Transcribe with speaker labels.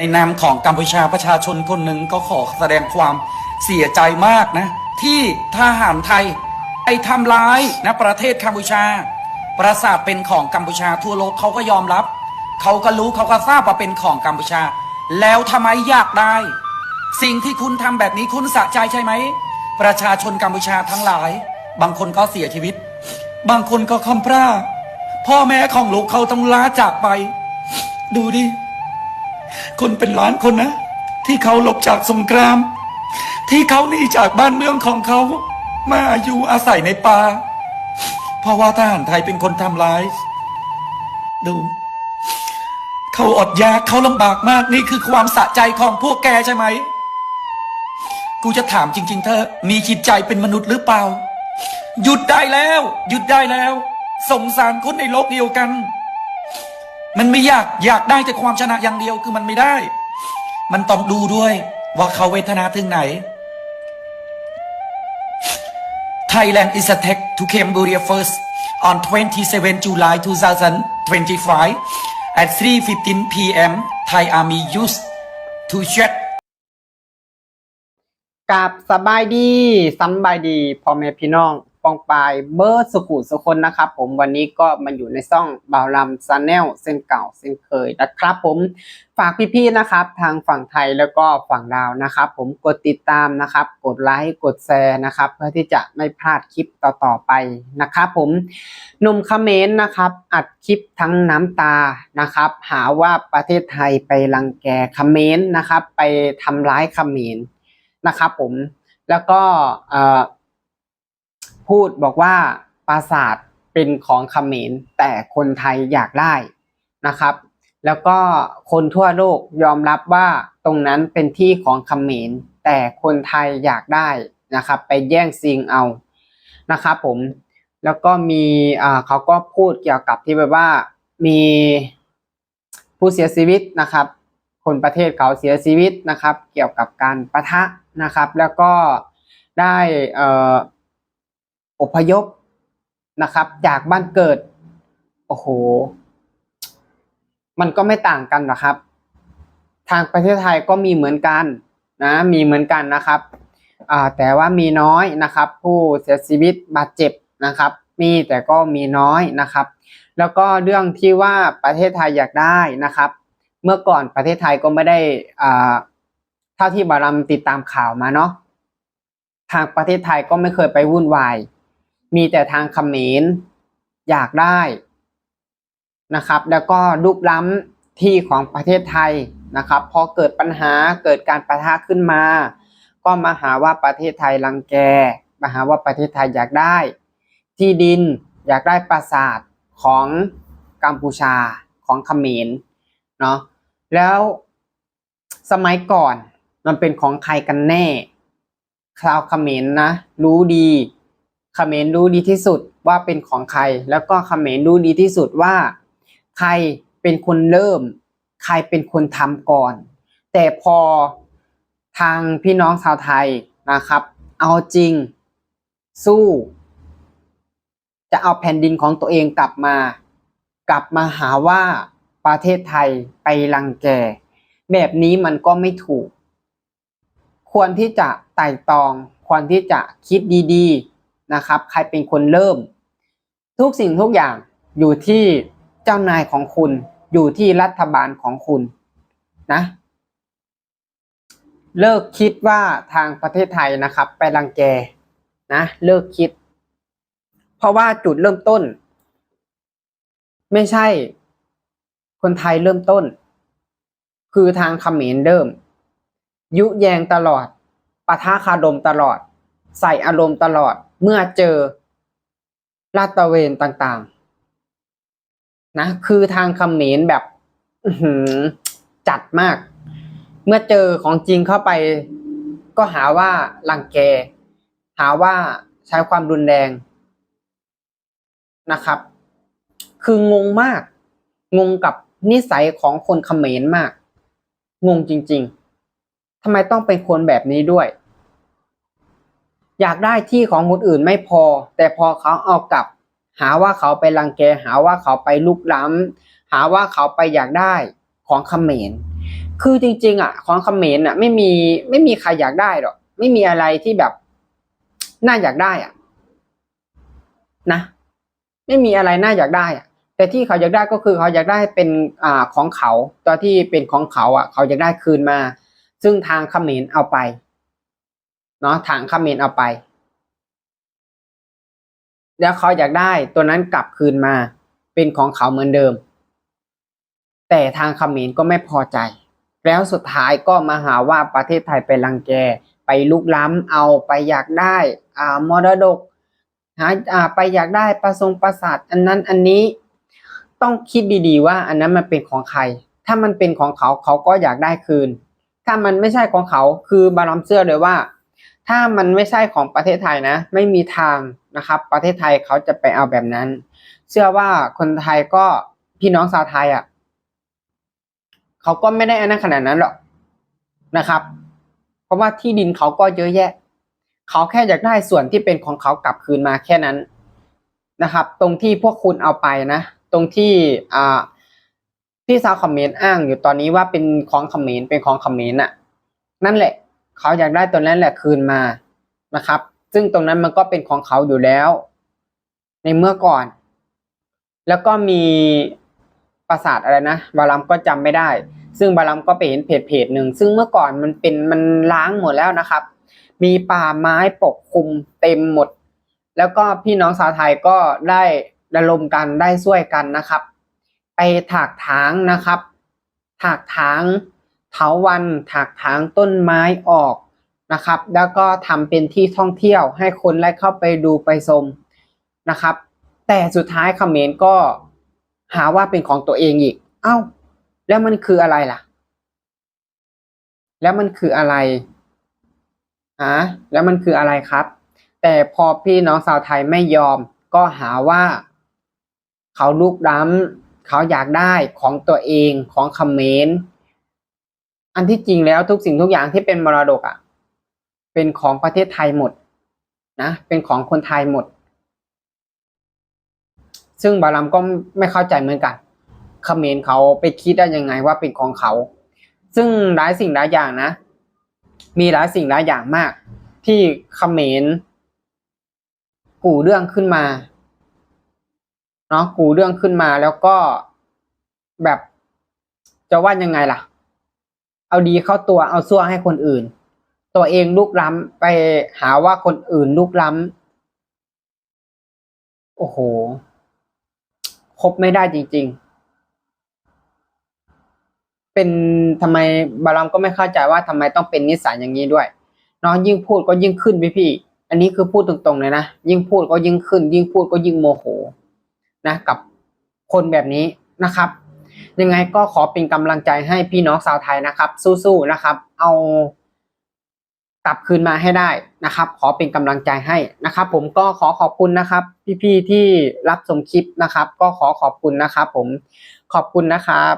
Speaker 1: ในนามของกัมพูชาประชาชนคนหนึ่งก็ขอแสดงความเสียใจมากนะ ที่ทหารไทยไอ้ทำร้ายนะประเทศกัมพูชา ปราสาทเป็นของกัมพูชาทั่วโลกเขาก็ยอมรับ เขาก็รู้เขาก็ทราบว่าเป็นของกัมพูชา แล้วทำไมอยากได้ สิ่งที่คุณทำแบบนี้คุณสะใจใช่ไหม ประชาชนกัมพูชาทั้งหลาย บางคนก็เสียชีวิต บางคนก็คำพร่าพ่อแม่ของลูกเขาต้องลาจากไป ดูดิ คนเป็นล้านคนนะ ที่เขาหลบจากสงคราม ที่เขาหนีจากบ้านเมืองของเขามาอยู่อาศัยในป่าเพราะว่าทหารไทยเป็นคนทำร้าย ดู เขาอดอยากเขาลำบากมากนี่คือความสะใจของพวกแกใช่ไหม กูจะถามจริง ๆ เธอ มีจิตใจเป็นมนุษย์หรือเปล่า หยุดได้แล้ว หยุดได้แล้ว สงสารคนในโลกเดียวกัน มันไม่อยากอยากได้แต่ความชนะอย่างเดียวคือมันไม่ได้ มันต้องดูด้วยว่าเขาเวทนาถึงไหน Thailand is attacked to Cambodia first on 27 July 2025 at 3:15 p.m. Thai Army used to jet
Speaker 2: กับสบายดีสบายดีพ่อแม่พี่น้อง ปองปายเบิร์สุขุสุคนนะครับผมวันนี้ก็มาอยู่ในซ่องบาวลัมซาแนลเส้นเก่าเส้นเคยนะครับผมฝากพี่ๆนะครับ ทางฝั่งไทยแล้วก็ฝั่งลาวนะครับ ผมกดติดตามนะครับ กดไลค์กดแชร์นะครับ เพื่อที่จะไม่พลาดคลิปต่อๆไปนะครับผมหนุ่มเขมรนะครับ อัดคลิปทั้งน้ำตานะครับ หาว่าประเทศไทยไปรังแกเขมรนะครับ ไปทำร้ายเขมรนะครับ ผมแล้วก็เอ่อ พูดบอกว่าปราสาทเป็นของเขมรแต่คนไทยอยากได้นะครับ แล้วก็คนทั่วโลกยอมรับว่าตรงนั้นเป็นที่ของเขมรแต่คนไทยอยากได้นะครับ ไปแย่งซิงเอานะครับผมแล้วก็มีเขาก็พูดเกี่ยวกับที่แบบว่ามีผู้เสียชีวิตนะครับ คนประเทศเขาเสียชีวิตนะครับ เกี่ยวกับการปะทะนะครับ แล้วก็ได้ อพยพนะครับ จากบ้านเกิด โอ้โห มันก็ไม่ต่างกันหรอกครับ ทางประเทศไทยก็มีเหมือนกันนะ มีเหมือนกันนะครับแต่ว่ามีน้อยนะครับ ผู้เสียชีวิตบาดเจ็บนะครับ มีแต่ก็มีน้อยนะครับ แล้วก็เรื่องที่ว่าประเทศไทยอยากได้นะครับ เมื่อก่อนประเทศไทยก็ไม่ได้เท่าที่บารัมติดตามข่าวมาเนาะทางประเทศไทยก็ไม่เคยไปวุ่นวาย มีแต่ทางเขมรอยากได้นะครับ แล้วก็ลุกล้ำที่ของประเทศไทยนะครับพอเกิดปัญหาเกิดการประทะขึ้นมา ก็มาหาว่าประเทศไทยรังแกมาหาว่าประเทศไทยอยากได้ ที่ดินอยากได้ปราสาทของกัมพูชาของเขมรเนาะแล้วสมัยก่อนมันเป็นของใครกันแน่ชาวเขมรนะ รู้ดี เขมรรู้ดีที่สุดว่าเป็นของใคร แล้วก็เขมรรู้ดีที่สุดว่า ใครเป็นคนเริ่ม ใครเป็นคนทำก่อน แต่พอทางพี่น้องชาวไทยนะครับ เอาจริง สู้ จะเอาแผ่นดินของตัวเองกลับมา กลับมาหาว่าประเทศไทยไปรังแก แบบนี้มันก็ไม่ถูก ควรที่จะไต่ตอง ควรที่จะคิดดีๆ นะครับ ใครเป็นคนเริ่ม ทุกสิ่งทุกอย่างอยู่ที่เจ้านายของคุณ อยู่ที่รัฐบาลของคุณนะ เลิกคิดว่าทางประเทศไทยนะครับ ไปรังแกนะ เลิกคิด เพราะว่าจุดเริ่มต้น ไม่ใช่ คนไทยเริ่มต้น คือทางเขมรเริ่ม ยุแยงตลอดปะทะคารมตลอด ใส่อารมณ์ตลอดเมื่อเจอลาดตะเวนต่างๆ นะ คือทางเขมรแบบจัดมาก เมื่อเจอของจริงเข้าไป ก็หาว่ารังแก หาว่าใช้ความรุนแรงนะครับ คืองงมาก งงกับนิสัยของคนเขมรมาก งงจริง ๆทำไมต้องเป็นคนแบบนี้ด้วย อยากได้ที่ของคนอื่นไม่พอ แต่พอเขาเอากลับ หาว่าเขาไปรังแก หาว่าเขาไปลุกล้ำหาว่าเขาไปอยากได้ของเขมร คือจริง ๆ อะ ของเขมรอะ ไม่มีไม่มีใครอยากได้หรอกไม่มีอะไรที่แบบน่าอยากได้อะ นะ ไม่มีอะไรน่าอยากได้อะ แต่ที่เขาอยากได้ก็คือเขาอยากได้เป็นอ่าของเขาตอนที่เป็นของเขาอะ เขาอยากได้คืนมา ซึ่งทางเขมรเอาไป เนาะทางเขมรเอาไป แล้วเขาอยากได้ตัวนั้นกลับคืนมาเป็นของเขาเหมือนเดิม แต่ทางเขมรก็ไม่พอใจ แล้วสุดท้ายก็มาหาว่าประเทศไทยไปรังแกไปลุกล้ำเอาไปอยากได้อ่ามรดกหาอ่าไปอยากได้ประทรงประสาทอันนั้นอันนี้ต้องคิดดีๆว่าอันนั้นมันเป็นของใคร ถ้ามันเป็นของเขาเขาก็อยากได้คืน ถ้ามันไม่ใช่ของเขาคือบารมเชื่อเลยว่า ถ้ามันไม่ใช่ของประเทศไทยนะ ไม่มีทางนะครับ ประเทศไทยเขาจะไปเอาแบบนั้น เชื่อว่าคนไทยก็พี่น้องชาวไทยอะเขาก็ไม่ได้อันนั้นขนาดนั้นหรอกนะครับ เพราะว่าที่ดินเขาก็เยอะแยะ เขาแค่อยากได้ส่วนที่เป็นของเขากลับคืนมาแค่นั้นนะครับ ตรงที่พวกคุณเอาไปนะ ตรงที่อ่าที่ชาวคอมเขมรอ้างอยู่ตอนนี้ว่าเป็นของคอมเขมรเป็นของเขมรน่ะ นั่นแหละ เขาอยากได้ตัวนั้นแหละคืนมานะครับ ซึ่งตรงนั้นมันก็เป็นของเขาอยู่แล้ว ในเมื่อก่อน แล้วก็มีปราสาทอะไรนะบาลัมก็จำไม่ได้ ซึ่งบาลัมก็ไปเห็นเพจเพจหนึ่งซึ่งเมื่อก่อนมันเป็นมันล้างหมดแล้วนะครับ มีป่าไม้ปกคลุมเต็มหมด แล้วก็พี่น้องชาวไทยก็ได้ระดมกันได้ช่วยกันนะครับ ไปถากถางนะครับ ถากถาง เถาวันถากถางต้นไม้ออกนะครับ แล้วก็ทำเป็นที่ท่องเที่ยวให้คนได้เข้าไปดูไปชมนะครับ แต่สุดท้ายเขมรก็หาว่าเป็นของตัวเองอีก เอ้า แล้วมันคืออะไรล่ะ แล้วมันคืออะไรฮะแล้วมันคืออะไรครับ แต่พอพี่น้องชาวไทยไม่ยอม ก็หาว่า เขาลุกล้ำเขาอยากได้ของตัวเองของเขมร อันที่จริงแล้วทุกสิ่งทุกอย่างที่เป็นมรดกอะ เป็นของประเทศไทยหมดนะเป็นของคนไทยหมด ซึ่งบาลัมก็ไม่เข้าใจเหมือนกันเขมรเขาไปคิดได้ยังไงว่าเป็นของเขา ซึ่งหลายสิ่งหลายอย่างนะ มีหลายสิ่งหลายอย่างมาก ที่เขมรกู่เรื่องขึ้นมาเนาะกู่เรื่องขึ้นมาแล้วก็แบบจะว่ายังไงล่ะ เอาดีเข้าตัวเอาซั่วให้คนอื่น ตัวเองลุกล้ำไปหาว่าคนอื่นลุกล้ำโอ้โหคบไม่ได้จริง ๆ เป็นทำไมบารามก็ไม่เข้าใจว่าทำไมต้องเป็นนิสัยอย่างนี้ด้วยเนาะยิ่งพูดก็ยิ่งขึ้นพี่พี่อันนี้คือพูดตรงๆเลยนะยิ่งพูดก็ยิ่งขึ้น ยิ่งพูดก็ยิ่งโมโหนะ กับคนแบบนี้นะครับ ยังไงก็ขอเป็นกำลังใจให้พี่น้องชาวไทยนะครับ สู้ๆนะครับ เอากลับคืนมาให้ได้นะครับ ขอเป็นกำลังใจให้นะครับ ผมก็ขอขอบคุณนะครับ พี่ๆที่รับชมคลิปนะครับ ก็ขอขอบคุณนะครับ ผมขอบคุณนะครับ